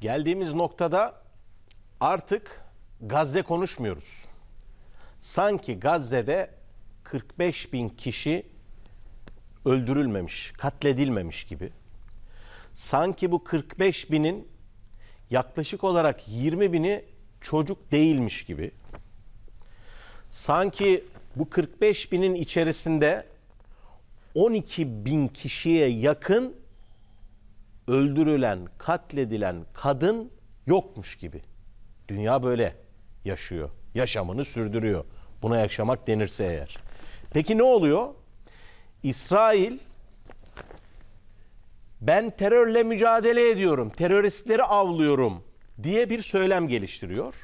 Geldiğimiz noktada artık Gazze konuşmuyoruz. Sanki Gazze'de 45 bin kişi öldürülmemiş, katledilmemiş gibi. Sanki bu 45 binin yaklaşık olarak 20 bini çocuk değilmiş gibi. Sanki bu 45 binin içerisinde 12 bin kişiye yakın öldürülen, katledilen kadın yokmuş gibi. Dünya böyle yaşıyor. Yaşamını sürdürüyor. Buna yaşamak denirse eğer. Peki ne oluyor? İsrail ben terörle mücadele ediyorum, teröristleri avlıyorum diye bir söylem geliştiriyor.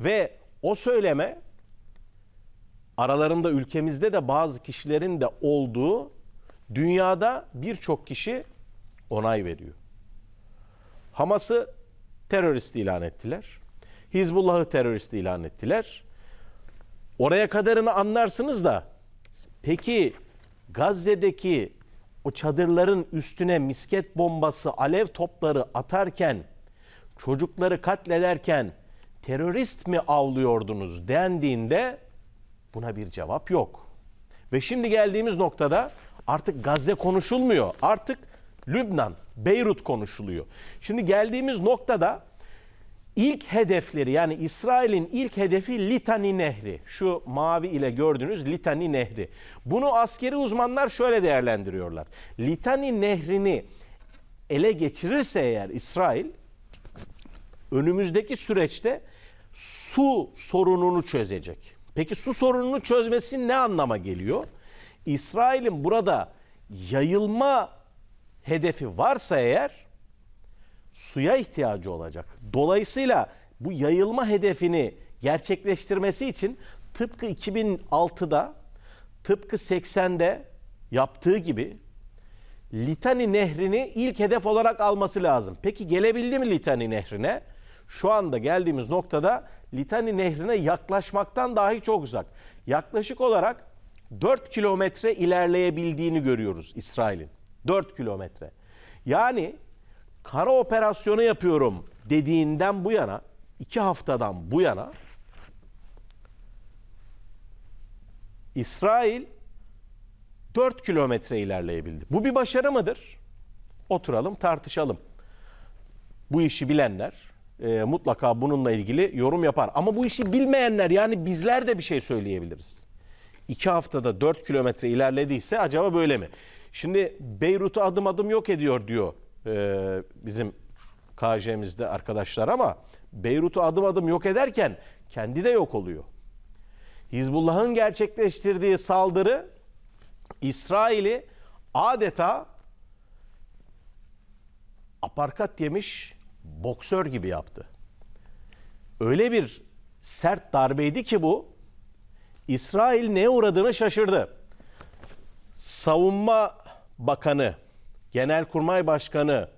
Ve o söyleme aralarında ülkemizde de bazı kişilerin de olduğu dünyada birçok kişi onay veriyor. Hamas'ı terörist ilan ettiler. Hizbullah'ı terörist ilan ettiler. Oraya kadarını anlarsınız da peki Gazze'deki o çadırların üstüne misket bombası, alev topları atarken, çocukları katlederken terörist mi avlıyordunuz dendiğinde buna bir cevap yok. Ve şimdi geldiğimiz noktada artık Gazze konuşulmuyor. Artık Lübnan, Beyrut konuşuluyor. Şimdi geldiğimiz noktada ilk hedefleri yani İsrail'in ilk hedefi Litani Nehri. Şu mavi ile gördüğünüz Litani Nehri. Bunu askeri uzmanlar şöyle değerlendiriyorlar. Litani Nehri'ni ele geçirirse eğer İsrail önümüzdeki süreçte su sorununu çözecek. Peki su sorununu çözmesi ne anlama geliyor? İsrail'in burada yayılma hedefi varsa eğer suya ihtiyacı olacak. Dolayısıyla bu yayılma hedefini gerçekleştirmesi için tıpkı 2006'da tıpkı 80'de yaptığı gibi Litani Nehri'ni ilk hedef olarak alması lazım. Peki gelebildi mi Litani Nehri'ne? Şu anda geldiğimiz noktada Litani Nehri'ne yaklaşmaktan dahi çok uzak. Yaklaşık olarak 4 kilometre ilerleyebildiğini görüyoruz İsrail'in. 4 kilometre. Yani kara operasyonu yapıyorum dediğinden bu yana, iki haftadan bu yana İsrail 4 kilometre ilerleyebildi. Bu bir başarı mıdır? Oturalım tartışalım. Bu işi bilenler e, mutlaka bununla ilgili yorum yapar. Ama bu işi bilmeyenler yani bizler de bir şey söyleyebiliriz. İki haftada 4 kilometre ilerlediyse acaba böyle mi? Şimdi Beyrut'u adım adım yok ediyor diyor e, bizim KJ'mizde arkadaşlar ama Beyrut'u adım adım yok ederken kendi de yok oluyor. Hizbullah'ın gerçekleştirdiği saldırı İsrail'i adeta aparkat yemiş boksör gibi yaptı. Öyle bir sert darbeydi ki bu İsrail neye uğradığını şaşırdı. Savunma Bakanı, Genelkurmay Başkanı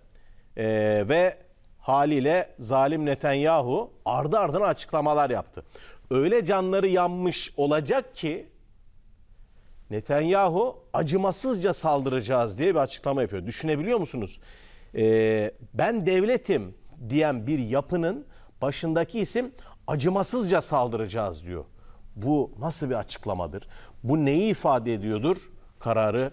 e, ve haliyle zalim Netanyahu ardı ardına açıklamalar yaptı. Öyle canları yanmış olacak ki Netanyahu acımasızca saldıracağız diye bir açıklama yapıyor. Düşünebiliyor musunuz? Ee, ben devletim diyen bir yapının başındaki isim acımasızca saldıracağız diyor. Bu nasıl bir açıklamadır? Bu neyi ifade ediyordur? Kararı